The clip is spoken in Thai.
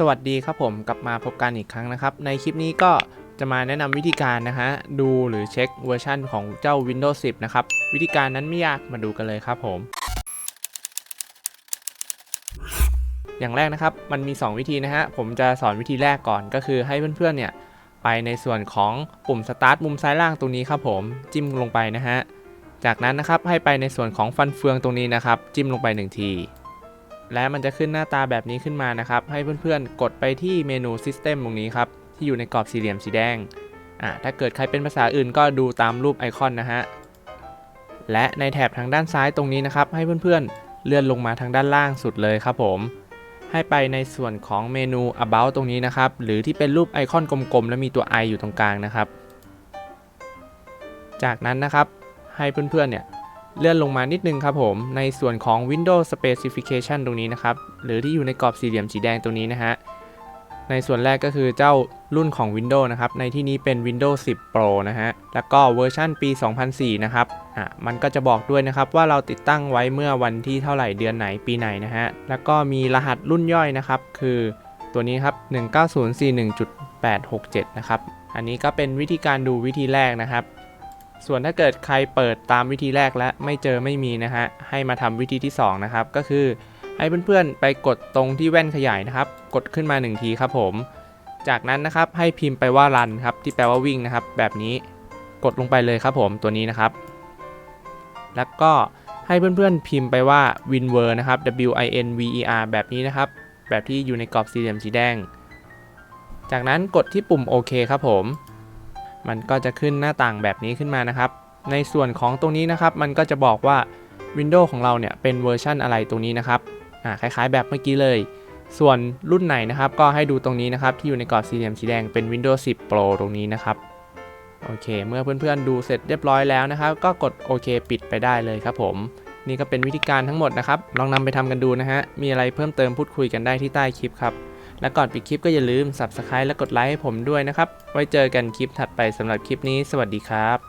สวัสดีครับผมกลับมาพบกันอีกครั้งนะครับ ในคลิปนี้ก็จะมาแนะนำวิธีการนะฮะดูหรือเช็คเวอร์ชันของเจ้า Windows 10 นะครับ วิธีการนั้นไม่ยากมาดูกันเลยครับผม อย่างแรกนะครับมันมี 2 วิธีนะฮะผมจะสอนวิธีแรกก่อนก็คือให้เพื่อนๆเนี่ยไปในส่วนของปุ่ม Start มุมซ้ายล่างตรงนี้ครับผมจิ้มลงไปนะฮะจากนั้นนะครับให้ไปในส่วนของฟันเฟืองตรงนี้นะครับ จิ้มลงไปหนึ่งที และมันจะขึ้นหน้าตาแบบนี้ขึ้นมานะครับ ให้เพื่อนๆ กดไปที่เมนู System ตรงนี้ครับ ที่อยู่ในกรอบสี่เหลี่ยมสีแดงอ่าถ้าเกิดใครเป็นภาษาอื่นก็ดูตามรูปไอคอนนะฮะ และในแถบทางด้านซ้ายตรงนี้นะครับ ให้เพื่อนๆ เลื่อนลงมาทางด้านล่างสุดเลยครับผม ให้ไปในส่วนของเมนู about ตรงนี้นะครับ หรือที่เป็นรูปไอคอนกลมๆ แล้วมีตัว i อยู่ตรงกลางนะครับ จากนั้นนะครับให้เพื่อนๆ เนี่ย เลื่อนลงมานิดนึงครับผม ในส่วนของ Windows Specification ตรงนี้นะครับ หรือที่อยู่ในกรอบสี่เหลี่ยมสีแดงตรงนี้นะฮะ ในส่วนแรกก็คือเจ้ารุ่นของ Windows นะครับ ในที่นี้เป็น Windows 10 Pro นะฮะ แล้วก็เวอร์ชันปี 2004 นะครับ อะ มันก็จะบอกด้วยนะครับว่าเราติดตั้งไว้เมื่อวันที่เท่าไหร่เดือนไหนปีไหนนะฮะ แล้วก็มีรหัสรุ่นย่อยนะครับ คือตัวนี้ครับ 1904.1.867 นะครับ อันนี้ก็เป็นวิธีการดูวิธีแรกนะครับ ส่วนถ้าเกิดใครเปิดตามวิธีแรกและไม่เจอไม่มีนะฮะให้มาทำวิธีที่ 2 นะครับ ก็คือให้เพื่อนๆไปกดตรงที่แว่นขยายนะครับ กดขึ้นมา 1 ทีครับผม จากนั้นนะครับให้พิมพ์ไปว่า run ครับที่แปลว่าวิ่งนะครับ แบบนี้กดลงไปเลยครับผมตัวนี้นะครับ แล้วก็ให้เพื่อนๆพิมพ์ไปว่า winver นะครับ w i n v e r แบบนี้นะครับ แบบที่อยู่ในกรอบสี่เหลี่ยมสีแดง จากนั้นกดที่ปุ่มโอเคครับผม มันก็จะขึ้นหน้าต่างแบบนี้ขึ้นมานะครับ ในส่วนของตรงนี้นะครับ มันก็จะบอกว่า Windows ของเราเนี่ยเป็นเวอร์ชันอะไรตรงนี้นะครับอ่าคล้ายๆ แบบเมื่อกี้เลย ส่วนรุ่นไหนนะครับ ก็ให้ดูตรงนี้นะครับ ที่อยู่ในกรอบสี่เหลี่ยมสีแดงเป็น Windows 10 Pro ตรงนี้นะครับโอเค เมื่อเพื่อนๆดูเสร็จเรียบร้อยแล้วนะครับ ก็กดโอเคปิดไปได้เลยครับผม นี่ก็เป็นวิธีการทั้งหมดนะครับ ลองนำไปทำกันดูนะฮะ มีอะไรเพิ่มเติมพูดคุยกันได้ที่ใต้คลิปครับ และก่อนปิดคลิปก็อย่าลืม Subscribe และกดไลค์ให้ผมด้วยนะครับ ไว้เจอกันคลิปถัดไปสำหรับคลิปนี้ สวัสดีครับ